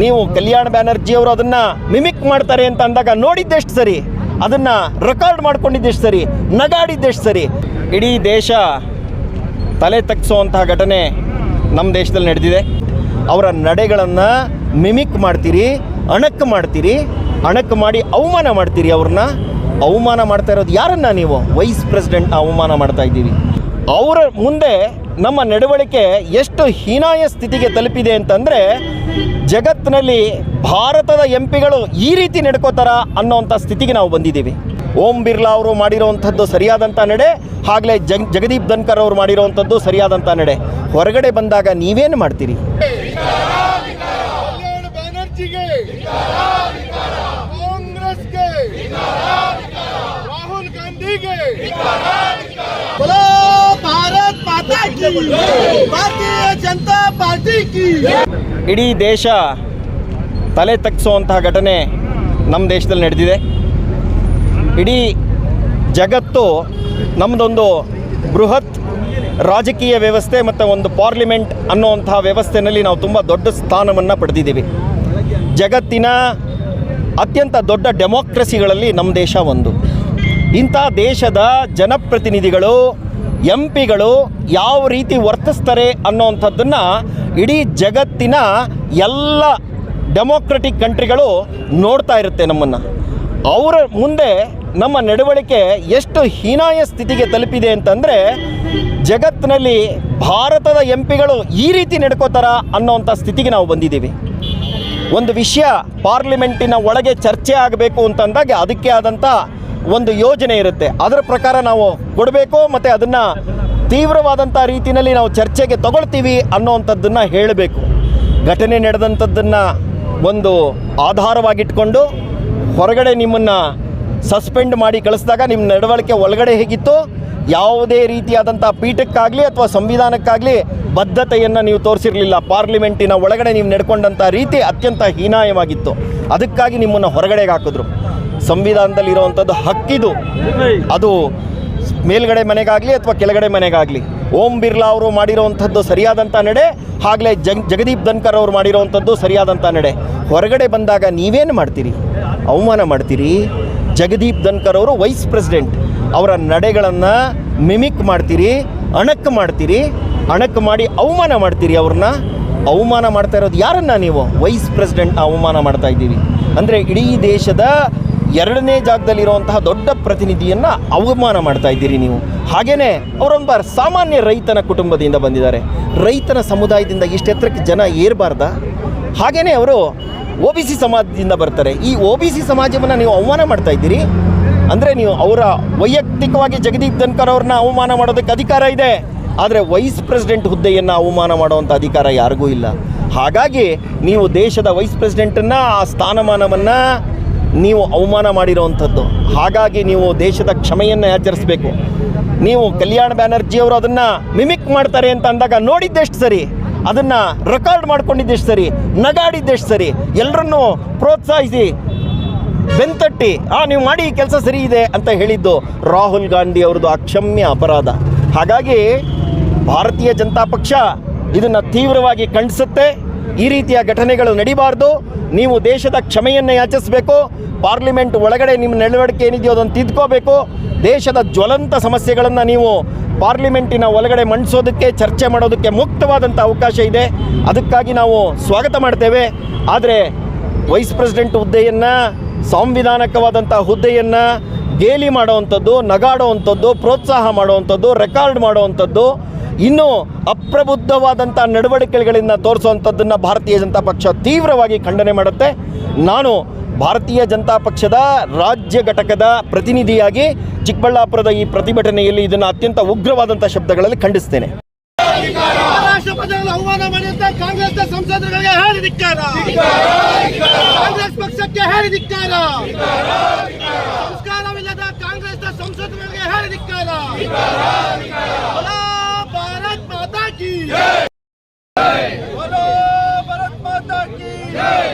ನೀವು ಕಲ್ಯಾಣ ಬ್ಯಾನರ್ಜಿ ಅವರು ಅದನ್ನ ಮಿಮಿಕ್ ಮಾಡ್ತಾರೆ ಅಂತ ಅಂದಾಗ ನೋಡಿದ್ದೆಷ್ಟು ಸರಿ? ಅದನ್ನ ರೆಕಾರ್ಡ್ ಮಾಡ್ಕೊಂಡಿದ್ದೆಷ್ಟು ಸರಿ? ನಗಾಡಿದ್ದೆಷ್ಟು ಸರಿ? ಇಡೀ ದೇಶ ತಲೆ ತಗ್ಗಿಸುವಂತಹ ಘಟನೆ ನಮ್ಮ ದೇಶದಲ್ಲಿ ನಡೆದಿದೆ. ಅವರ ನಡೆಗಳನ್ನು ಮಿಮಿಕ್ ಮಾಡ್ತೀರಿ, ಅಣಕ್ ಮಾಡ್ತೀರಿ, ಅಣಕ್ ಮಾಡಿ ಅವಮಾನ ಮಾಡ್ತೀರಿ ಅವ್ರನ್ನ. ಅವಮಾನ ಮಾಡ್ತಾ ಇರೋದು ಯಾರನ್ನ ನೀವು? ವೈಸ್ ಪ್ರೆಸಿಡೆಂಟ್ನ ಅವಮಾನ ಮಾಡ್ತಾ ಇದ್ದೀವಿ. ಅವರ ಮುಂದೆ ನಮ್ಮ ನಡವಳಿಕೆ ಎಷ್ಟು ಹೀನಾಯ ಸ್ಥಿತಿಗೆ ತಲುಪಿದೆ ಅಂತಂದರೆ ಜಗತ್ತಿನಲ್ಲಿ ಭಾರತದ ಎಂ ಪಿಗಳು ಈ ರೀತಿ ನಡ್ಕೋತಾರ ಅನ್ನೋವಂಥ ಸ್ಥಿತಿಗೆ ನಾವು ಬಂದಿದ್ದೀವಿ. ಓಂ ಬಿರ್ಲಾ ಅವರು ಮಾಡಿರೋವಂಥದ್ದು ಸರಿಯಾದಂಥ ನಡೆ ಆಗಲೇ ಜಗ್ ಜಗದೀಪ್ ಧನ್ಕರ್ ಅವರು ಮಾಡಿರೋವಂಥದ್ದು ಸರಿಯಾದಂಥ ನಡೆ. ಹೊರಗಡೆ ಬಂದಾಗ ನೀವೇನು ಮಾಡ್ತೀರಿ? ಭಾರತ್ ಮಾತಾ ಭಾರತೀಯ ಜನತಾ ಇಡೀ ದೇಶ ತಲೆ ತಗ್ಸುವಂತಹ ಘಟನೆ ನಮ್ಮ ದೇಶದಲ್ಲಿ ನಡೆದಿದೆ. ಇಡೀ ಜಗತ್ತು ನಮ್ಮದೊಂದು ಬೃಹತ್ ರಾಜಕೀಯ ವ್ಯವಸ್ಥೆ ಮತ್ತು ಒಂದು ಪಾರ್ಲಿಮೆಂಟ್ ಅನ್ನುವಂತಹ ವ್ಯವಸ್ಥೆಯಲ್ಲಿ ನಾವು ತುಂಬ ದೊಡ್ಡ ಸ್ಥಾನವನ್ನು ಪಡೆದಿದ್ದೀವಿ. ಜಗತ್ತಿನ ಅತ್ಯಂತ ದೊಡ್ಡ ಡೆಮೋಕ್ರಸಿಗಳಲ್ಲಿ ನಮ್ಮ ದೇಶ ಒಂದು. ಇಂಥ ದೇಶದ ಜನಪ್ರತಿನಿಧಿಗಳು, ಎಂ ಪಿಗಳು ಯಾವ ರೀತಿ ವರ್ತಿಸ್ತಾರೆ ಅನ್ನೋವಂಥದ್ದನ್ನು ಇಡೀ ಜಗತ್ತಿನ ಎಲ್ಲ ಡೆಮೋಕ್ರೆಟಿಕ್ ಕಂಟ್ರಿಗಳು ನೋಡ್ತಾ ಇರುತ್ತೆ ನಮ್ಮನ್ನು. ಅವರ ಮುಂದೆ ನಮ್ಮ ನಡವಳಿಕೆ ಎಷ್ಟು ಹೀನಾಯ ಸ್ಥಿತಿಗೆ ತಲುಪಿದೆ ಅಂತಂದರೆ ಜಗತ್ತಿನಲ್ಲಿ ಭಾರತದ ಎಂ ಪಿಗಳು ಈ ರೀತಿ ನಡ್ಕೋತಾರ ಅನ್ನೋವಂಥ ಸ್ಥಿತಿಗೆ ನಾವು ಬಂದಿದ್ದೀವಿ. ಒಂದು ವಿಷಯ ಪಾರ್ಲಿಮೆಂಟಿನ ಒಳಗೆ ಚರ್ಚೆ ಆಗಬೇಕು ಅಂತಂದಾಗ ಅದಕ್ಕೆ ಆದಂಥ ಒಂದು ಯೋಜನೆ ಇರುತ್ತೆ. ಅದರ ಪ್ರಕಾರ ನಾವು ಕೊಡಬೇಕು ಮತ್ತು ಅದನ್ನು ತೀವ್ರವಾದಂಥ ರೀತಿಯಲ್ಲಿ ನಾವು ಚರ್ಚೆಗೆ ತಗೊಳ್ತೀವಿ ಅನ್ನೋವಂಥದ್ದನ್ನು ಹೇಳಬೇಕು. ಘಟನೆ ನಡೆದಂಥದ್ದನ್ನು ಒಂದು ಆಧಾರವಾಗಿಟ್ಕೊಂಡು ಹೊರಗಡೆ ನಿಮ್ಮನ್ನು ಸಸ್ಪೆಂಡ್ ಮಾಡಿ ಕಳಿಸಿದಾಗ ನಿಮ್ಮ ನಡವಳಿಕೆ ಒಳಗಡೆ ಹೇಗಿತ್ತು, ಯಾವುದೇ ರೀತಿಯಾದಂಥ ಪೀಠಕ್ಕಾಗಲಿ ಅಥವಾ ಸಂವಿಧಾನಕ್ಕಾಗಲಿ ಬದ್ಧತೆಯನ್ನು ನೀವು ತೋರಿಸಿರಲಿಲ್ಲ. ಪಾರ್ಲಿಮೆಂಟಿನ ಒಳಗಡೆ ನೀವು ನಡ್ಕೊಂಡಂಥ ರೀತಿ ಅತ್ಯಂತ ಹೀನಾಯವಾಗಿತ್ತು. ಅದಕ್ಕಾಗಿ ನಿಮ್ಮನ್ನು ಹೊರಗಡೆಗೆ ಹಾಕಿದ್ರು. ಸಂವಿಧಾನದಲ್ಲಿರುವಂಥದ್ದು ಹಕ್ಕಿದು. ಅದು ಮೇಲ್ಗಡೆ ಮನೆಗಾಗಲಿ ಅಥವಾ ಕೆಳಗಡೆ ಮನೆಗಾಗಲಿ, ಓಂ ಬಿರ್ಲಾ ಅವರು ಮಾಡಿರೋವಂಥದ್ದು ಸರಿಯಾದಂಥ ನಡೆ, ಹಾಗಲೇ ಜಗ್, ಜಗದೀಪ್ ಧನ್ಕರ್ ಅವರು ಮಾಡಿರೋವಂಥದ್ದು ಸರಿಯಾದಂಥ ನಡೆ. ಹೊರಗಡೆ ಬಂದಾಗ ನೀವೇನು ಮಾಡ್ತೀರಿ? ಅವಮಾನ ಮಾಡ್ತೀರಿ? ಜಗದೀಪ್ ಧನ್ಕರ್ ಅವರು ವೈಸ್ ಪ್ರೆಸಿಡೆಂಟ್, ಅವರ ನಡೆಗಳನ್ನು ಮಿಮಿಕ್ ಮಾಡ್ತೀರಿ, ಅಣಕ್ ಮಾಡ್ತೀರಿ, ಅಣಕ್ ಮಾಡಿ ಅವಮಾನ ಮಾಡ್ತೀರಿ ಅವ್ರನ್ನ? ಅವಮಾನ ಮಾಡ್ತಾ ಇರೋದು ಯಾರನ್ನ ನೀವು? ವೈಸ್ ಪ್ರೆಸಿಡೆಂಟ್ನ ಅವಮಾನ ಮಾಡ್ತಾ ಇದ್ದೀವಿ. ಅಂದರೆ ಇಡೀ ದೇಶದ ಎರಡನೇ ಜಾಗದಲ್ಲಿರುವಂತಹ ದೊಡ್ಡ ಪ್ರತಿನಿಧಿಯನ್ನು ಅವಮಾನ ಮಾಡ್ತಾ ಇದ್ದೀರಿ ನೀವು. ಹಾಗೆಯೇ ಅವರೊಬ್ಬ ಸಾಮಾನ್ಯ ರೈತನ ಕುಟುಂಬದಿಂದ ಬಂದಿದ್ದಾರೆ. ರೈತನ ಸಮುದಾಯದಿಂದ ಇಷ್ಟೆತ್ತರಕ್ಕೆ ಜನ ಏರಬಾರ್ದ? ಹಾಗೆಯೇ ಅವರು ಒ ಬಿ ಸಿ ಸಮಾಜದಿಂದ ಬರ್ತಾರೆ. ಈ ಒ ಬಿ ಸಿ ಸಮಾಜವನ್ನು ನೀವು ಅವಮಾನ ಮಾಡ್ತಾ ಇದ್ದೀರಿ? ಅಂದರೆ ನೀವು ಅವರ ವೈಯಕ್ತಿಕವಾಗಿ ಜಗದೀಪ್ ಧನ್ಕರ್ ಅವ್ರನ್ನ ಅವಮಾನ ಮಾಡೋದಕ್ಕೆ ಅಧಿಕಾರ ಇದೆ. ಆದರೆ ವೈಸ್ ಪ್ರೆಸಿಡೆಂಟ್ ಹುದ್ದೆಯನ್ನು ಅವಮಾನ ಮಾಡುವಂಥ ಅಧಿಕಾರ ಯಾರಿಗೂ ಇಲ್ಲ. ಹಾಗಾಗಿ ನೀವು ದೇಶದ ವೈಸ್ ಪ್ರೆಸಿಡೆಂಟನ್ನು ಆ ಸ್ಥಾನಮಾನವನ್ನು ನೀವು ಅವಮಾನ ಮಾಡಿರೋವಂಥದ್ದು. ಹಾಗಾಗಿ ನೀವು ದೇಶದ ಕ್ಷಮೆಯನ್ನು ಆಚರಿಸಬೇಕು. ನೀವು ಕಲ್ಯಾಣ ಬ್ಯಾನರ್ಜಿ ಅವರು ಅದನ್ನು ಮಿಮಿಕ್ ಮಾಡ್ತಾರೆ ಅಂತ ಅಂದಾಗ ನೋಡಿದ್ದೆಷ್ಟು ಸರಿ? ಅದನ್ನು ರೆಕಾರ್ಡ್ ಮಾಡ್ಕೊಂಡಿದ್ದೆಷ್ಟು ಸರಿ? ನಗಾಡಿದ್ದೆಷ್ಟು ಸರಿ? ಎಲ್ಲರನ್ನೂ ಪ್ರೋತ್ಸಾಹಿಸಿ, ಬೆಂತಟ್ಟಿ, ಆ, ನೀವು ಮಾಡಿ ಕೆಲಸ ಸರಿ ಇದೆ ಅಂತ ಹೇಳಿದ್ದು ರಾಹುಲ್ ಗಾಂಧಿ ಅವ್ರದ್ದು ಅಕ್ಷಮ್ಯ ಅಪರಾಧ. ಹಾಗಾಗಿ ಭಾರತೀಯ ಜನತಾ ಪಕ್ಷ ಇದನ್ನು ತೀವ್ರವಾಗಿ ಖಂಡಿಸುತ್ತೆ. ಈ ರೀತಿಯ ಘಟನೆಗಳು ನಡಿಬಾರ್ದು. ನೀವು ದೇಶದ ಕ್ಷಮೆಯನ್ನು ಯಾಚಿಸಬೇಕು. ಪಾರ್ಲಿಮೆಂಟ್ ಒಳಗಡೆ ನಿಮ್ಮ ನಡವಳಿಕೆ ಏನಿದೆಯೋ ಅದನ್ನು ತಿದ್ಕೋಬೇಕು. ದೇಶದ ಜ್ವಲಂತ ಸಮಸ್ಯೆಗಳನ್ನು ನೀವು ಪಾರ್ಲಿಮೆಂಟಿನ ಒಳಗಡೆ ಮಂಡಿಸೋದಕ್ಕೆ, ಚರ್ಚೆ ಮಾಡೋದಕ್ಕೆ ಮುಕ್ತವಾದಂಥ ಅವಕಾಶ ಇದೆ. ಅದಕ್ಕಾಗಿ ನಾವು ಸ್ವಾಗತ ಮಾಡ್ತೇವೆ. ಆದರೆ ವೈಸ್ ಪ್ರೆಸಿಡೆಂಟ್ ಹುದ್ದೆಯನ್ನು ಸಾಂವಿಧಾನಿಕವಾದಂಥ ಹುದ್ದೆಯನ್ನು ಗೇಲಿ ಮಾಡೋವಂಥದ್ದು ನಗಾಡೋವಂಥದ್ದು ಪ್ರೋತ್ಸಾಹ ಮಾಡೋವಂಥದ್ದು ರೆಕಾರ್ಡ್ ಮಾಡುವಂಥದ್ದು ಇನ್ನು ಅಪ್ರಬುದ್ಧವಾದಂಥ ನಡವಳಿಕೆಗಳಿಂದ ತೋರಿಸುವಂಥದ್ದನ್ನು ಭಾರತೀಯ ಜನತಾ ಪಕ್ಷ ತೀವ್ರವಾಗಿ ಖಂಡನೆ ಮಾಡುತ್ತೆ. ನಾನು ಭಾರತೀಯ ಜನತಾ ಪಕ್ಷದ ರಾಜ್ಯ ಘಟಕದ ಪ್ರತಿನಿಧಿಯಾಗಿ ಚಿಕ್ಕಬಳ್ಳಾಪುರದ ಈ ಪ್ರತಿಭಟನೆಯಲ್ಲಿ ಇದನ್ನು ಅತ್ಯಂತ ಉಗ್ರವಾದಂಥ ಶಬ್ದಗಳಲ್ಲಿ ಖಂಡಿಸ್ತೇನೆ. ಮಾಡಿದಂತ ಕಾಂಗ್ರೆಸ್ ಸಂಸದರಿಗೆ ಹೇರಿದಿಕ್ಕಾರ ಕಾಂಗ್ರೆಸ್